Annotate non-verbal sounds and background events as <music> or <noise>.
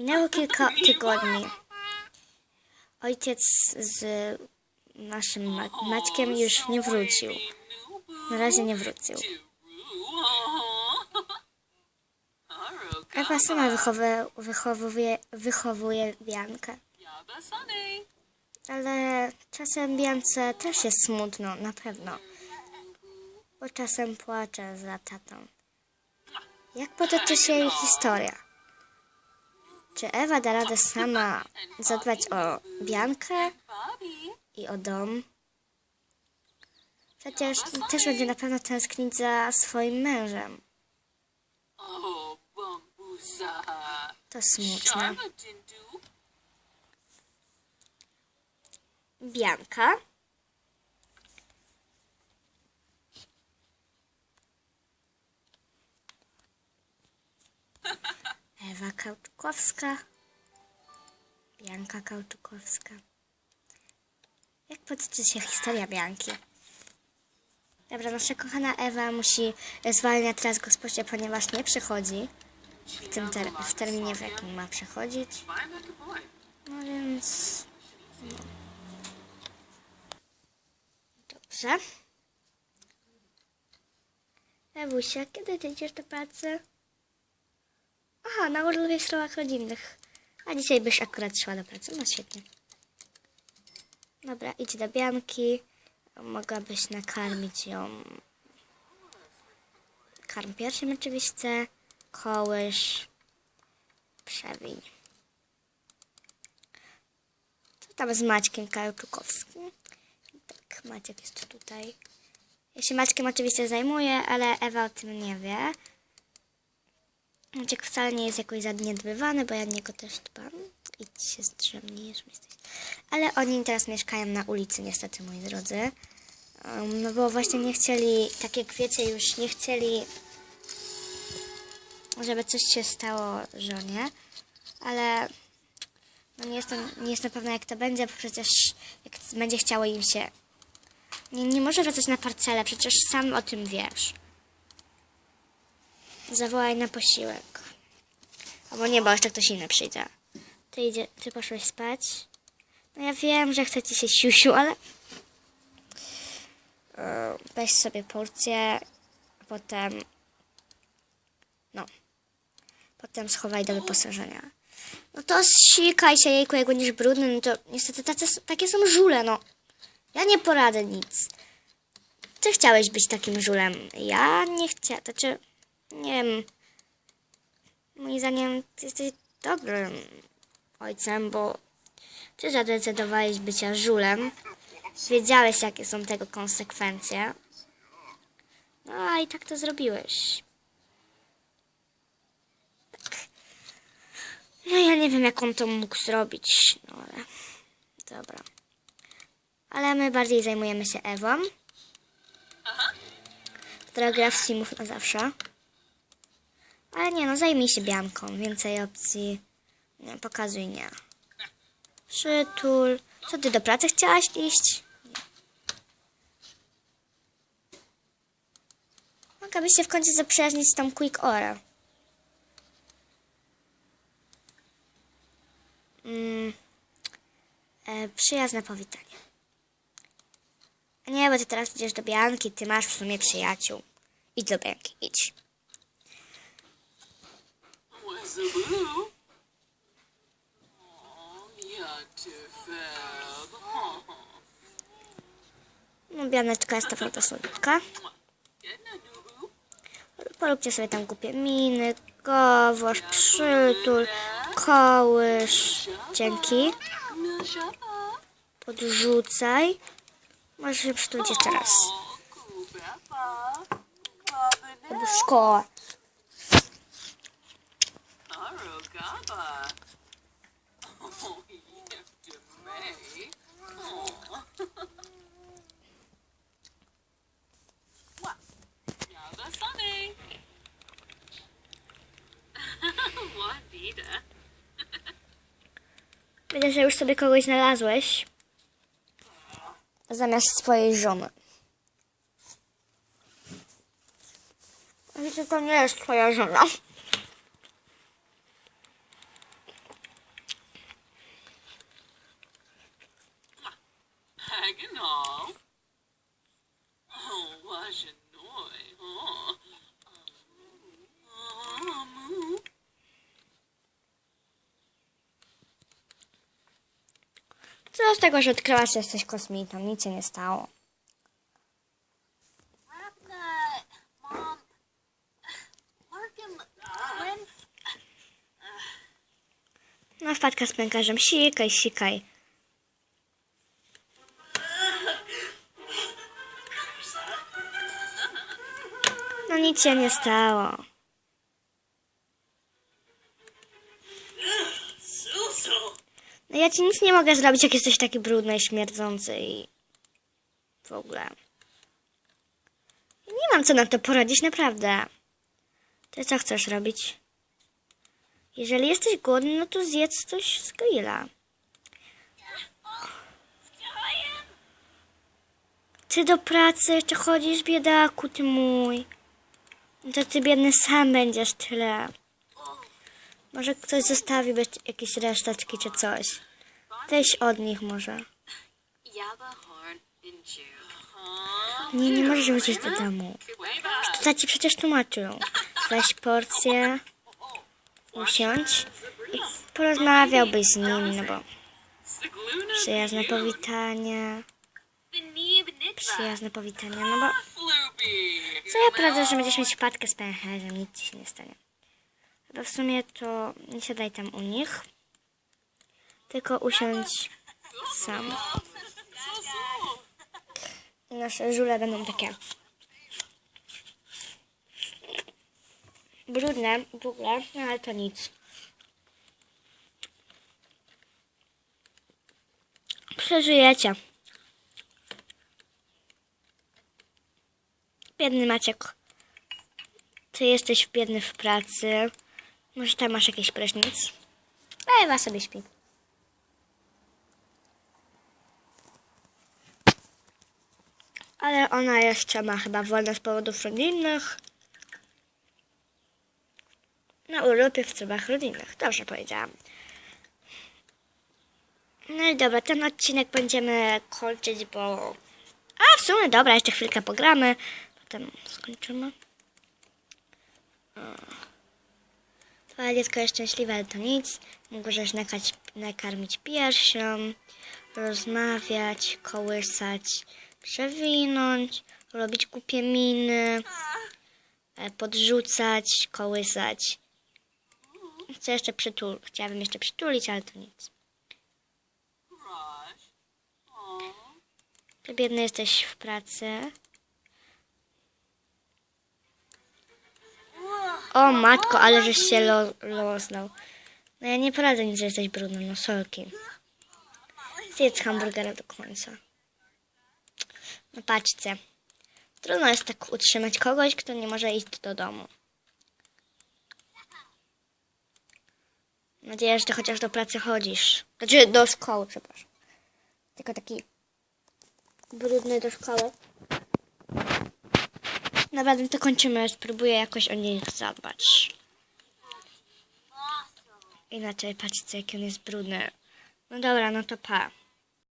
Minęło kilka tygodni. Ojciec z naszym Ma- Maćkiem już nie wrócił. Na razie nie wrócił. Ewa sama wychowuje, wychowuje, wychowuje Biankę. Ale czasem Biance też jest smutno, na pewno. Bo czasem płacze za tatą. Jak potoczy się jej historia? Czy Ewa da radę sama zadbać o Biankę i o dom? Przecież też będzie na pewno tęsknić za swoim mężem. To smutne. Bianka. Ewa Kauczukowska. Bianka Kauczukowska. Jak potoczy się historia Bianki? Dobra, nasza kochana Ewa musi zwalniać teraz gosposie, ponieważ nie przychodzi w tym ter- w terminie, w jakim ma przychodzić. No więc. No. Dobrze. Ewusia, kiedy ty idziesz do pracy? Aha, na urlopie w sprawach rodzinnych. A dzisiaj byś akurat szła do pracy. No świetnie. Dobra, idź do Bianki. Mogłabyś nakarmić ją. Karm piersiem oczywiście. Kołysz. Przewiń. Co tam z Maćkiem Kajuczukowskim? Tak, Maciek jest tutaj. Ja się Maćkiem oczywiście zajmuję, ale Ewa o tym nie wie. Maciek wcale nie jest jakoś zaniedbywany, bo ja niego też dbam. Idź się zdrzemnijesz. jesteś. Ale oni teraz mieszkają na ulicy, niestety, moi drodzy. Um, no bo właśnie nie chcieli, tak jak wiecie, już nie chcieli, żeby coś się stało żonie. Ale no nie jestem, nie jestem pewna jak to będzie, bo przecież jak będzie chciało im się... Nie, nie może wracać na parcelę, przecież sam o tym wiesz. Zawołaj na posiłek. Albo nie, bo jeszcze ktoś inny przyjdzie. Ty, idzie, ty poszłeś spać? No ja wiem, że chce ci się siusiu, ale... Weź sobie porcję, a potem... No. Potem schowaj do wyposażenia. No to sikaj się, jejku, jak będziesz brudny, no to niestety tacy, takie są żule, no. Ja nie poradzę nic. Ty chciałeś być takim żulem. Ja nie chciałam, to czy... Nie wiem. Moim zdaniem ty jesteś dobrym ojcem, bo ty zadecydowałeś bycia żulem. Wiedziałeś, jakie są tego konsekwencje. No, a i tak to zrobiłeś. No ja nie wiem, jak on to mógł zrobić, no ale dobra. Ale my bardziej zajmujemy się Ewą, która gra w Simów na zawsze. Ale nie, no zajmij się Bianką. Więcej opcji. Nie, pokazuj nie. Przytul. Co ty do pracy chciałaś iść? Mogłabyś się w końcu zaprzyjaźnić z tą Quick Ora. Mm, e, przyjazne powitanie. Nie, bo ty teraz idziesz do Bianki, ty masz w sumie przyjaciół. Idź do Bianki, idź. Tifeb. <laughs> No, Bianeczka jest ta fotosłodka. Poróbcie sobie tam głupie miny, gowosz, przytul, kołysz. Dzięki. Podrzucaj. Możesz się przytulić jeszcze raz. Kubapa. <laughs> Widzę, że już sobie kogoś znalazłeś. Zamiast swojej żony. Widzę, to nie jest twoja żona. And all. Oh. Oh. Oh, moo. Co z tego, że odkryłaś, że jesteś kosmitą? Nic się nie stało. Quinn. No wpadka z pękarzem. Sikaj, sikaj. Nic się nie stało. No ja ci nic nie mogę zrobić, jak jesteś taki brudny i śmierdzący i w ogóle. Nie mam co na to poradzić, naprawdę. Ty co chcesz robić? Jeżeli jesteś głodny, no to zjedz coś z grilla. Ty do pracy jeszcze chodzisz, biedaku, ty mój. To ty biedny sam będziesz tyle. Może ktoś zostawi jakieś reszteczki czy coś. Weź od nich może. Nie, nie możesz wrócić do domu. Tata ci przecież tłumaczył. Weź porcję, usiądź i porozmawiałbyś z nim, no bo przyjazne powitanie, przyjazne powitanie, no bo. Co ja poradzę, że będziesz mieć wpadkę z pęcherzem, nic ci się nie stanie. Chyba w sumie to nie siadaj tam u nich, tylko usiądź sam. Nasze żule będą takie brudne w ogóle, no ale to nic. Przeżyjecie. Biedny Maciek. Ty jesteś biedny w pracy. Może tam masz jakiś prysznic? A Ewa sobie śpi. Ale ona jeszcze ma chyba wolne z powodów rodzinnych. Na urlopie w celach rodzinnych. Dobrze powiedziałam. No i dobra, ten odcinek będziemy kończyć, bo... A, w sumie dobra, jeszcze chwilkę pogramy. Potem skończymy. O. Twoje dziecko jest szczęśliwe, ale to nic. Możesz nakać, nakarmić piersią, rozmawiać, kołysać, przewinąć, robić głupie miny, e, podrzucać, kołysać. Chcę jeszcze chciałabym jeszcze przytulić, ale to nic. Ty biedny jesteś w pracy. O matko, ale żeś się lo, loznał. No ja nie poradzę nic, że jesteś brudny, no solki. Zjedz hamburgera do końca. No patrzcie. Trudno jest tak utrzymać kogoś, kto nie może iść do domu. Mam nadzieję, że ty chociaż do pracy chodzisz. Znaczy do szkoły, przepraszam. Tylko taki brudny do szkoły. Dobra, to kończymy. Spróbuję jakoś o nich zadbać. Inaczej patrzcie, jak on jest brudny. No dobra, no to pa.